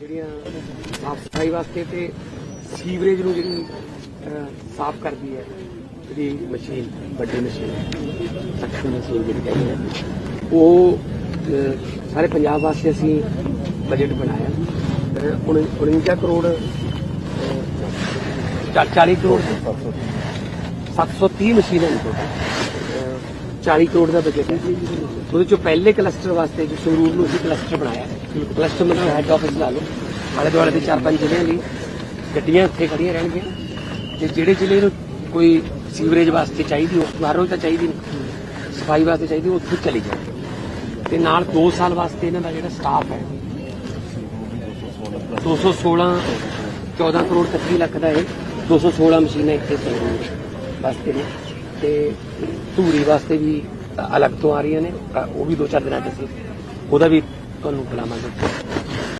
ਜਿਹੜੀਆਂ ਸਾਫ਼ ਸਫ਼ਾਈ ਵਾਸਤੇ ਤੇ ਸੀਵਰੇਜ ਨੂੰ ਜਿਹੜੀ ਸਾਫ਼ ਕਰਦੀ ਹੈ ਜਿਹੜੀ ਮਸ਼ੀਨ ਵੱਡੀ ਮਸ਼ੀਨ ਸਖਤ ਮਸ਼ੀਨ ਜਿਹੜੀ ਕਹਿੰਦੇ ਆ ਉਹ ਸਾਰੇ ਪੰਜਾਬ ਵਾਸਤੇ ਅਸੀਂ ਬਜਟ ਬਣਾਇਆ। ਅਹ, ਉਣ- 49 ਕਰੋੜ ਅਹ, ਚਾ- 40 ਕਰੋੜ 730 ਮਸ਼ੀਨਾਂ ਨੇ ਟੋਟਲ 40 ਕਰੋੜ ਦਾ ਬਜਟ ਹੈ। ਉਹਦੇ ਚੋਂ ਪਹਿਲੇ ਕਲਸਟਰ ਵਾਸਤੇ ਜੋ ਸੰਗਰੂਰ ਨੂੰ ਅਸੀਂ ਕਲਸਟਰ ਬਣਾਇਆ। ਕਲਸਟਰ ਮਤਲਬ ਹੈੱਡ ਆਫਿਸ ਲਾ ਲਓ। ਆਲੇ ਦੁਆਲੇ ਦੇ ਚਾਰ ਪੰਜ ਜ਼ਿਲ੍ਹਿਆਂ ਲਈ ਗੱਡੀਆਂ ਇੱਥੇ ਖੜੀਆਂ ਰਹਿਣਗੀਆਂ। ਤੇ ਜਿਹੜੇ ਜ਼ਿਲ੍ਹੇ ਨੂੰ ਕੋਈ ਸੀਵਰੇਜ ਵਾਸਤੇ ਚਾਹੀਦੀ, ਉਹ ਬਾਹਰੋਂ ਤਾਂ ਚਾਹੀਦੀ ਨਹੀਂ, ਸਫ਼ਾਈ ਵਾਸਤੇ ਚਾਹੀਦੀ, ਉਹ ਉੱਥੇ ਚਲੀ ਜਾਏ ਤੇ ਨਾਲ 2 ਸਾਲ ਵਾਸਤੇ ਇਹਨਾਂ ਦਾ ਜਿਹੜਾ ਸਟਾਫ ਹੈ 216 14 ਕਰੋੜ 31 ਲੱਖ ਦਾ ਇਹ 216 ਮਸ਼ੀਨਾਂ ਇੱਥੇ ਸੰਗਰੂਰ ਵਾਸਤੇ ਨੇ। ਤੇ ਧੂਰੀ ਵਾਸਤੇ ਵੀ ਅਲੱਗ ਤੋਂ ਆ ਰਹੀਆਂ ਨੇ ਉਹ ਵੀ ਦੋ ਚਾਰ ਦਿਨਾਂ ਚ ਅਸੀਂ ਉਹਦਾ ਵੀ ਤੁਹਾਨੂੰ ਬੁਲਾਵਾਂਗੇ।